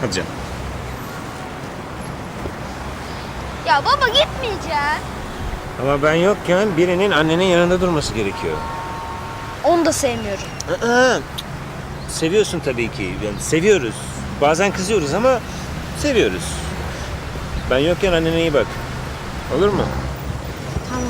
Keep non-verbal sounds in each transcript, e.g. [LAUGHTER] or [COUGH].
Hadi canım. Ya baba gitmeyeceğim. Ama ben yokken birinin annenin yanında durması gerekiyor. Onu da sevmiyorum. Aa, seviyorsun tabii ki. Yani seviyoruz. Bazen kızıyoruz ama seviyoruz. Ben yokken annene iyi bak. Olur mu? Tamam.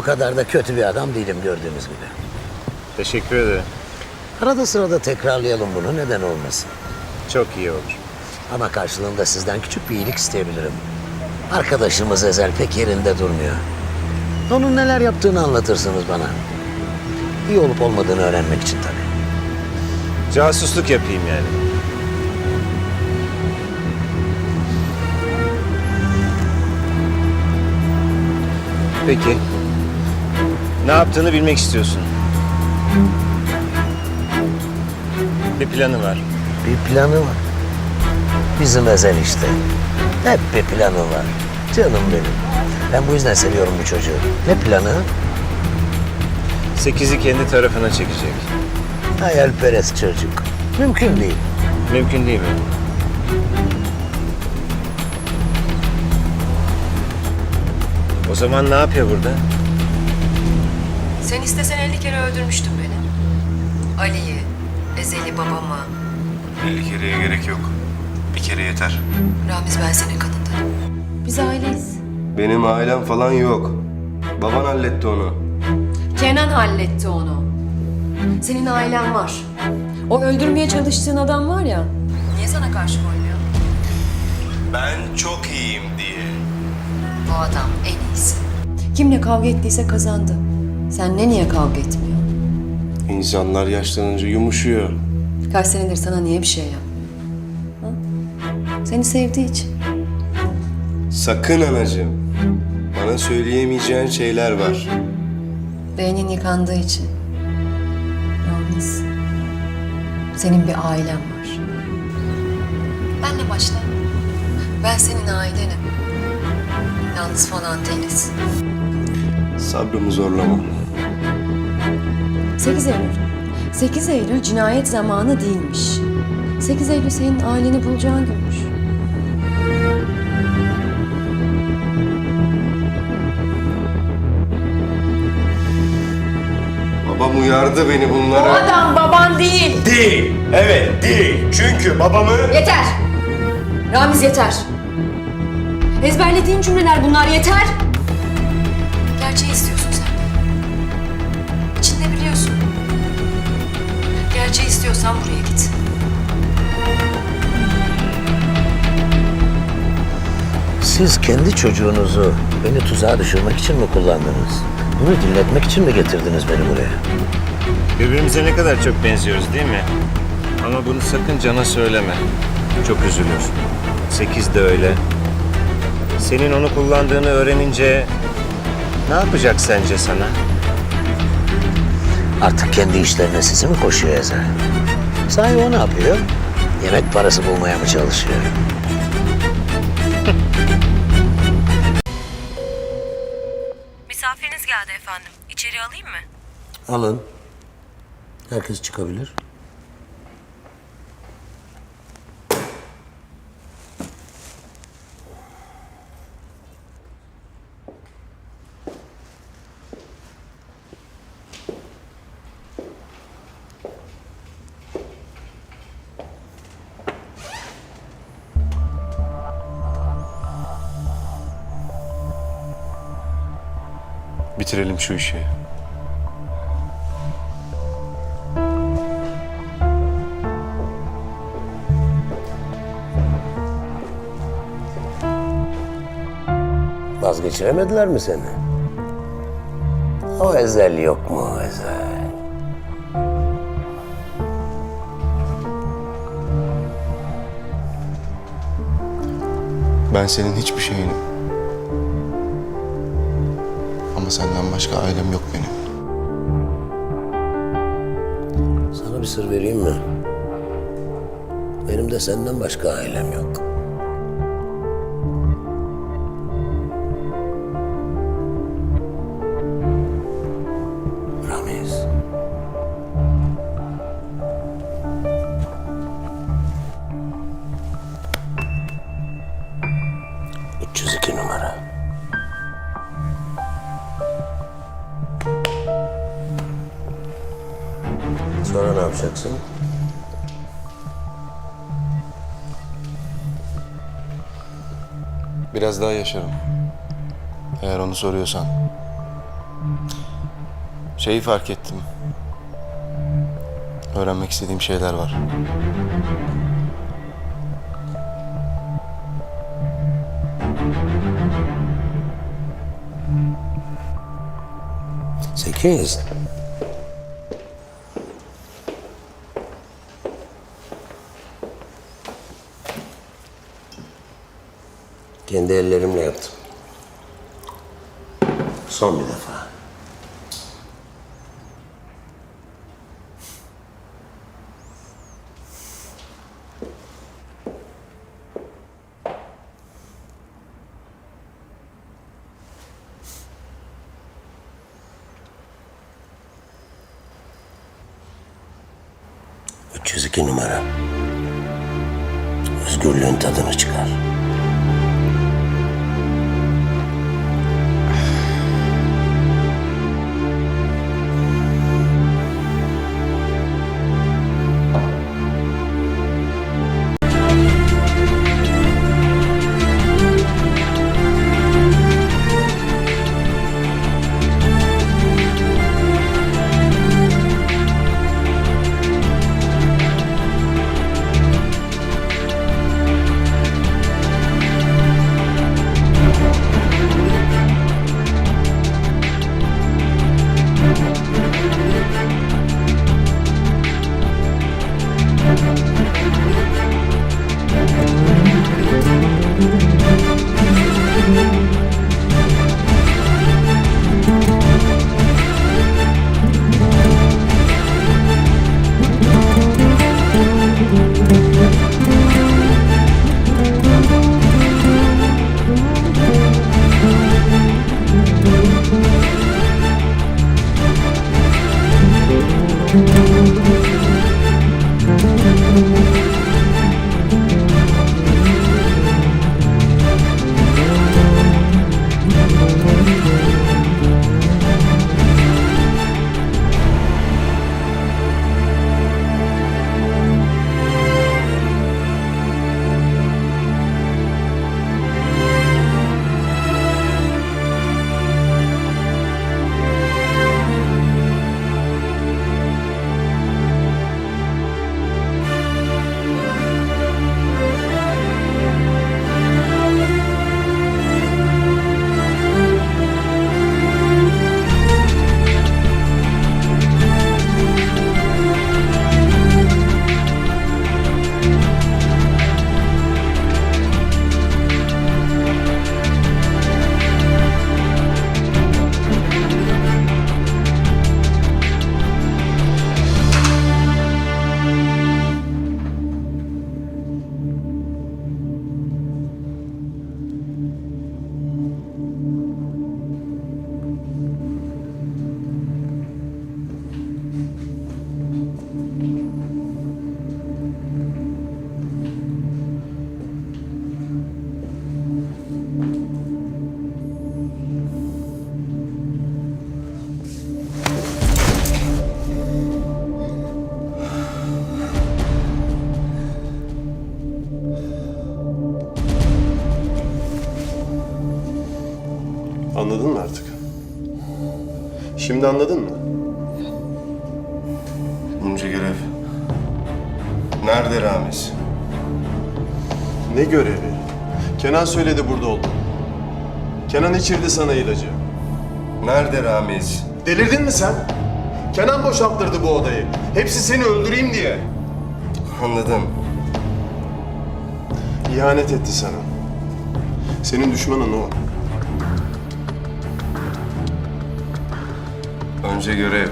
O kadar da kötü bir adam değilim gördüğünüz gibi. Teşekkür ederim. Arada sırada tekrarlayalım bunu neden olmasın. Çok iyi olur. Ama karşılığında sizden küçük bir iyilik isteyebilirim. Arkadaşımız Ezel pek yerinde durmuyor. Onun neler yaptığını anlatırsınız bana. İyi olup olmadığını öğrenmek için tabii. Casusluk yapayım yani. Peki. Ne yaptığını bilmek istiyorsun. Bir planı var. Bir planı var. Bizim Ezel işte. Hep bir planı var. Canım benim. Ben bu yüzden seviyorum bu çocuğu. Ne planı? Sekizi kendi tarafına çekecek. Hayalperest çocuk. Mümkün değil. Mümkün değil mi? O zaman ne yapıyor burada? Sen istesen 50 kere öldürmüştün beni. Ali'yi, Ezel'i, babamı. 50 kereye gerek yok. Bir kere yeter. Ramiz ben senin kadındanım. Biz aileyiz. Benim ailem falan yok. Baban halletti onu. Kenan halletti onu. Senin ailen var. O öldürmeye çalıştığın adam var ya. Niye sana karşı koymuyor? Ben çok iyiyim diye. Bu adam en iyisi. Kimle kavga ettiyse kazandı. Senle niye kavga etmiyor? İnsanlar yaşlanınca yumuşuyor. Kaç senedir sana niye bir şey yapmıyor? Ha? Seni sevdiği için. Sakın anacığım. Bana söyleyemeyeceğin şeyler var. Beynin yıkandığı için. Yalnız senin bir ailen var. Benle başla. Ben senin ailenim. Yalnız falan değiliz. Sabrımı zorlama. 8 Eylül. 8 Eylül cinayet zamanı değilmiş. 8 Eylül senin aileni bulacağın günmüş. Babam uyardı beni bunlara. adam baban değil. Değil. Evet değil. Çünkü babamı... Yeter. Ramiz yeter. Ezberlediğin cümleler bunlar yeter. Gerçeği istiyorsun Gerçeği istiyorsan buraya git. Siz kendi çocuğunuzu beni tuzağa düşürmek için mi kullandınız? Bunu dinletmek için mi getirdiniz beni buraya? Birbirimize ne kadar çok benziyoruz değil mi? Ama bunu sakın Can'a söyleme. Çok üzülür. Sekiz de öyle. Senin onu kullandığını öğrenince ne yapacak sence sana? Artık kendi işlerine sizi mi koşuyor Ezel? Sahi o ne yapıyor? Yemek parası bulmaya mı çalışıyor? [LAUGHS] Misafiriniz geldi efendim. İçeri alayım mı? Alın. Herkes çıkabilir. Bitirelim şu işi. Vazgeçiremediler mi seni? O Ezel yok mu o Ezel? Ben senin hiçbir şeyinim. Ama senden başka ailem yok benim. Sana bir sır vereyim mi? Benim de senden başka ailem yok. Sonra ne yapacaksın? Biraz daha yaşarım. Eğer onu soruyorsan. Şeyi fark ettim. Öğrenmek istediğim şeyler var. Sekiz. Kendi ellerimle yaptım. Son bir defa. Üç yüz iki numara. Özgürlüğün tadını çıkar. Şimdi anladın mı? Bunca görev. Nerede Ramiz? Ne görevi? Kenan söyledi burada olduğunu. Kenan içirdi sana ilacı. Nerede Ramiz? Delirdin mi sen? Kenan boşalttırdı bu odayı. Hepsi seni öldüreyim diye. Anladım. İhanet etti sana. Senin düşmanın o. Önce görev.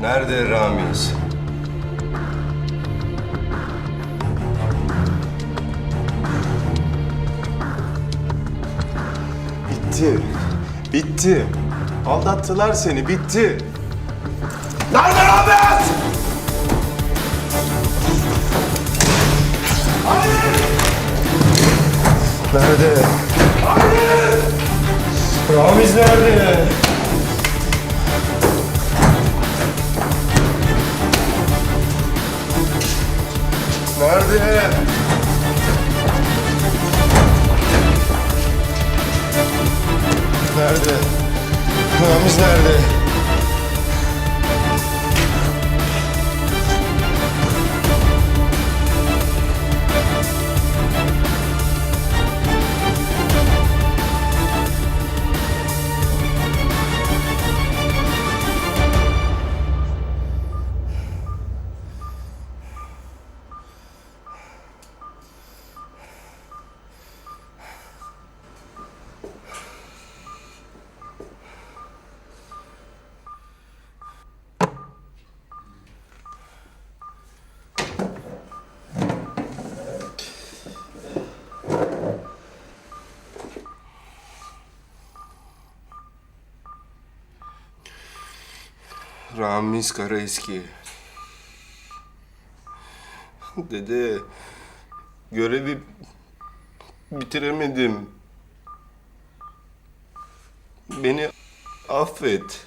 Nerede Ramiz? Bitti. Bitti. Aldattılar seni. Bitti. Nerede Ahmet? Nerede? Ramiz nerede? Nerede? Nerede? Ramiz nerede? Ramiz Karaeski. Dede, görevi bitiremedim. Beni affet.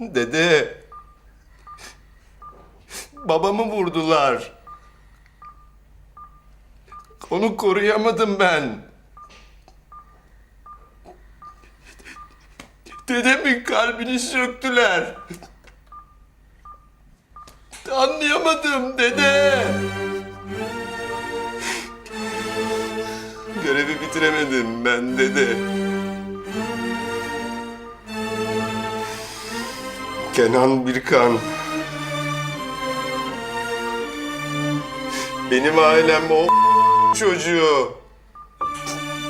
Dede, babamı vurdular. Onu koruyamadım ben. Dedemin kalbini söktüler. Anlayamadım dede. Görevi bitiremedim ben dede. Kenan Birkan. Benim ailem o çocuğu.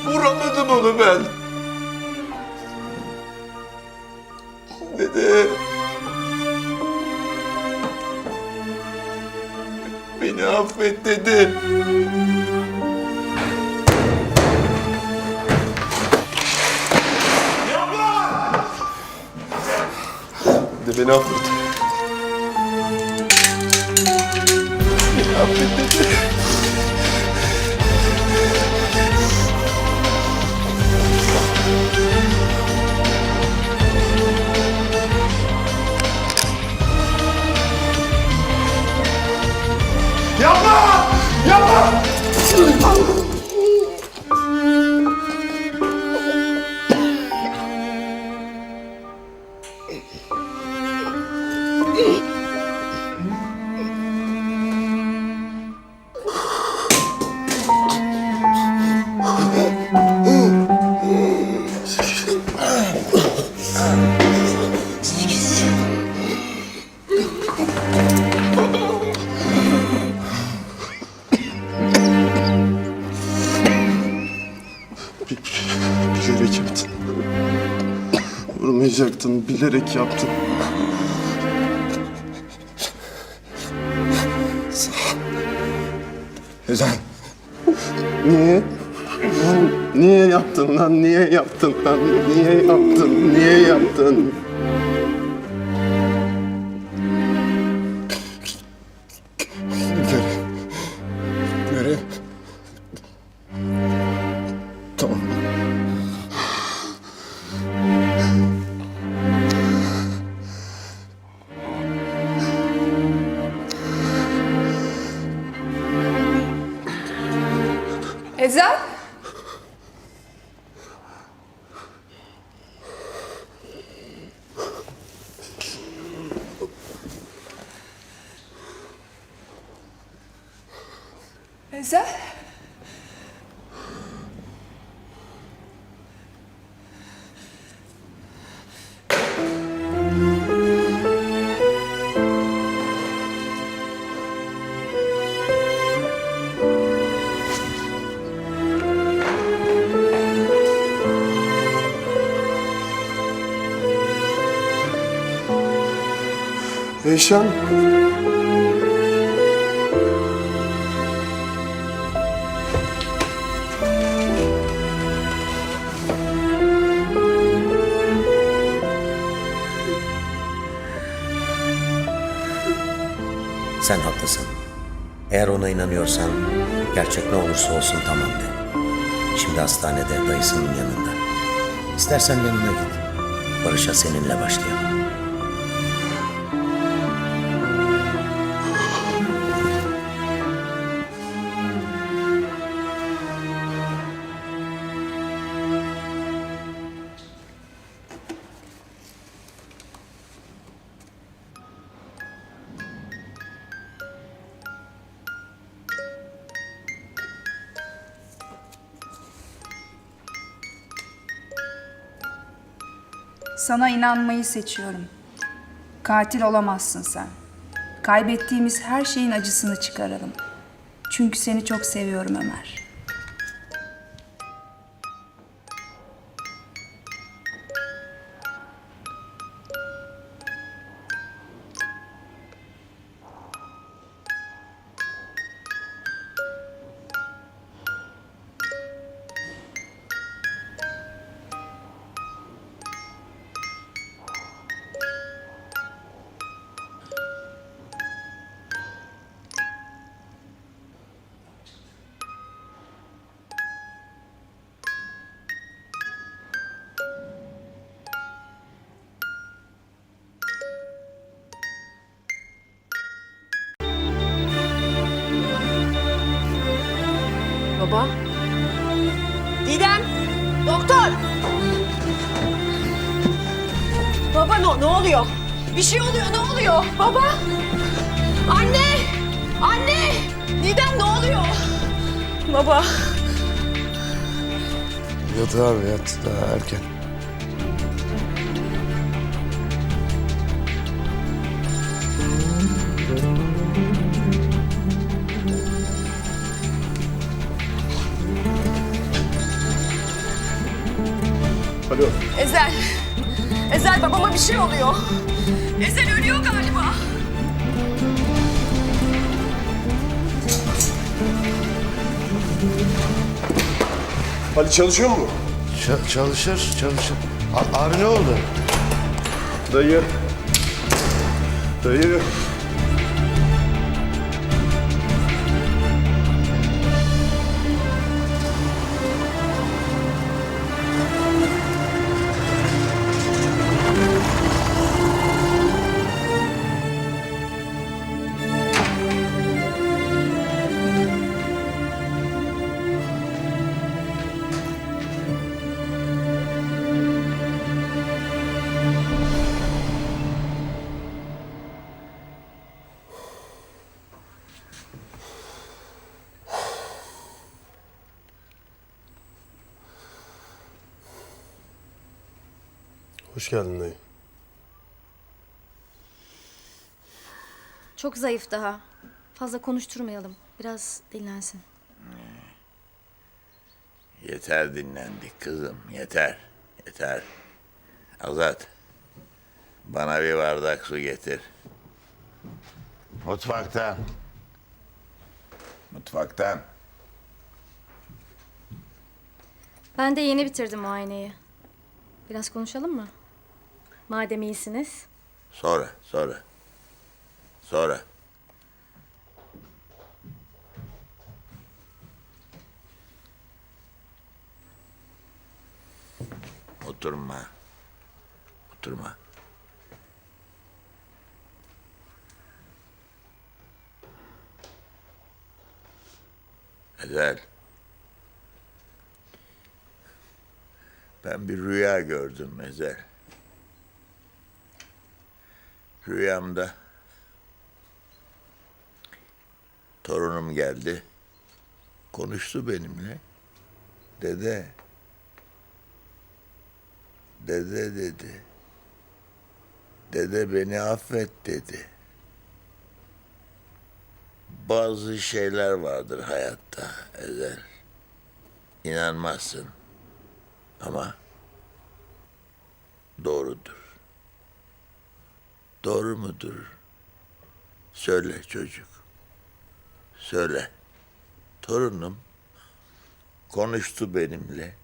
Vuramadım onu ben. Dede. Beni affet dede. Dede beni affet. Bilerek yaptın. Bilerek yaptın. Lan? Niye yaptın lan? Niye yaptın? Niye yaptın? Görev. Görev. Tamam. Ezel? Eyşan. Sen haklısın. Eğer ona inanıyorsan gerçek ne olursa olsun tamam de. Şimdi hastanede dayısının yanında. İstersen yanına git. Barış'a seninle başlayalım. Sana inanmayı seçiyorum. Katil olamazsın sen. Kaybettiğimiz her şeyin acısını çıkaralım. Çünkü seni çok seviyorum Ömer. Bir şey oluyor ne oluyor? Baba! Anne! Anne! Didem ne oluyor? Baba! Yat abi yat daha erken. Alo. Ezel! Ezel babama bir şey oluyor. Ezel ölüyor galiba. Ali çalışıyor mu? Ça- çalışır çalışır. A- abi ne oldu? Dayı. Dayı. Hoş geldin dayı. Çok zayıf daha. Fazla konuşturmayalım. Biraz dinlensin. Yeter dinlendik kızım, yeter, yeter. Azat, bana bir bardak su getir. Mutfaktan. Mutfaktan. Ben de yeni bitirdim muayeneyi. Biraz konuşalım mı? Madem iyisiniz. Sonra, sonra. Sonra. Oturma. Oturma. Ezel. Ben bir rüya gördüm Ezel. Rüyamda torunum geldi. Konuştu benimle. Dede. Dede dedi. Dede beni affet dedi. Bazı şeyler vardır hayatta Ezel. İnanmazsın. Ama doğrudur. Doğru mudur? Söyle çocuk. Söyle. Torunum konuştu benimle.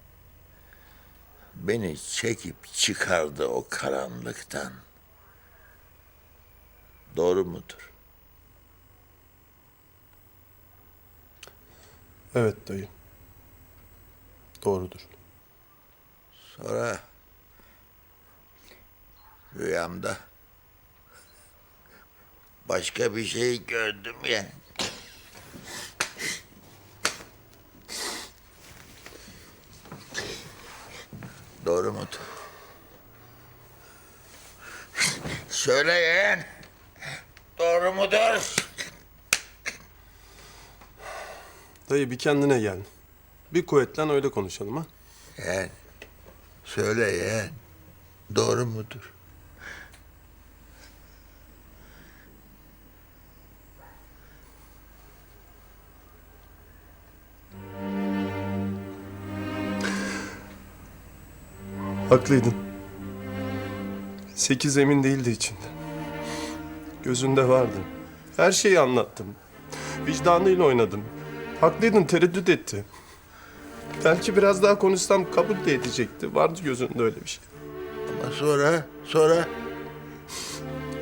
Beni çekip çıkardı o karanlıktan. Doğru mudur? Evet dayı. Doğrudur. Sonra rüyamda başka bir şey gördüm ya. Doğru mudur? Söyleyin. Doğru mudur? Dayı bir kendine gel. Bir kuvvetlen öyle konuşalım ha. Yeğen. Söyle yeğen. Doğru mudur? Haklıydın. Sekiz emin değildi içinde. Gözünde vardı. Her şeyi anlattım. Vicdanıyla oynadım. Haklıydın, tereddüt etti. Belki biraz daha konuşsam kabul de edecekti. Vardı gözünde öyle bir şey. Ama sonra, sonra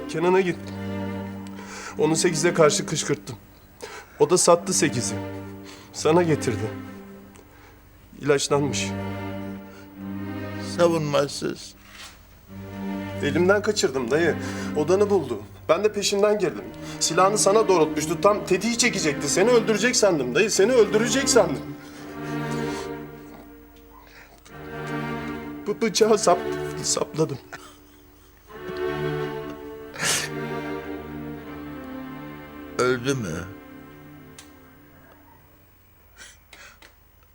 Kenan'a gittim. Onu sekize karşı kışkırttım. O da sattı sekizi. Sana getirdi. İlaçlanmış. Savunmasız. Elimden kaçırdım dayı. Odanı buldu. Ben de peşinden girdim. Silahını sana doğrultmuştu. Tam tetiği çekecekti. Seni öldürecek sandım dayı. Seni öldürecek sandım. Bu bıçağı sap, sapladım. Öldü mü?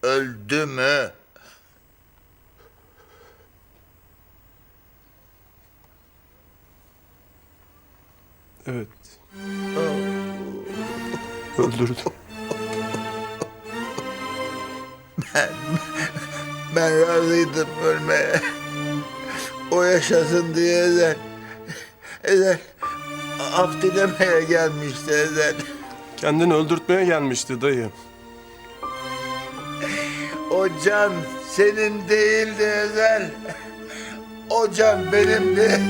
Öldü mü? Evet. [LAUGHS] Öldürdüm. Ben razıydım ölmeye. O yaşasın diye Ezel. Ezel af dilemeye gelmişti Ezel. Kendini öldürtmeye gelmişti dayı. O can senin değildi Ezel. O can benimdi.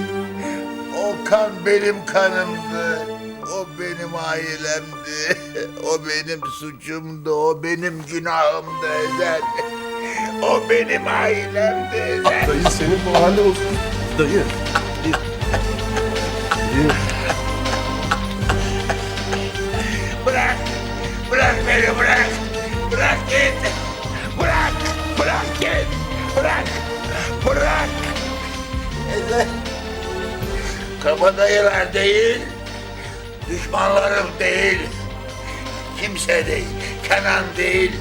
O kan benim kanımdı. O benim ailemdi. [LAUGHS] O benim suçumdu. O benim günahımdı Ezel. [LAUGHS] O benim ailemdi Ezel. Dayı senin bu halde olsun. Dayı. Bırak. Bırak beni bırak. Bırak git. Kabadayılar değil. Düşmanlarım değil. Kimse değil. Kenan değil.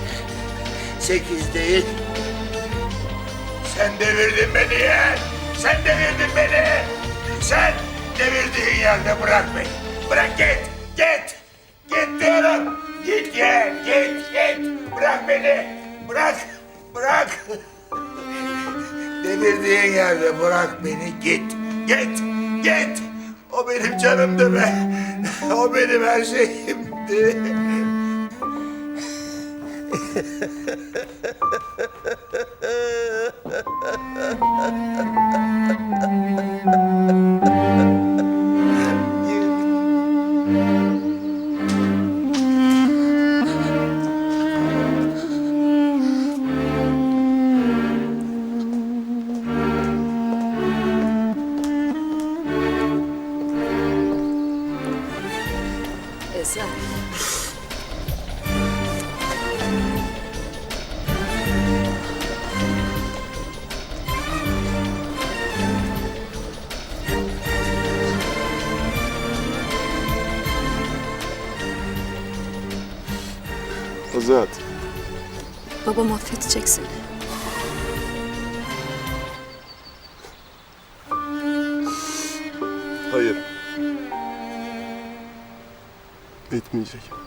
Sekiz değil. Sen devirdin beni yeğen. Sen devirdin beni. Sen devirdiğin yerde bırak beni. Bırak git. Git. Git diyorum. Git yeğen. Git. Git. Bırak beni. Bırak. Bırak. Devirdiğin yerde bırak beni. Git. Git. Git. O benim canımdı be. O benim her şeyimdi. [LAUGHS] Azat. Babam affedecek seni. Hayır. Etmeyecek.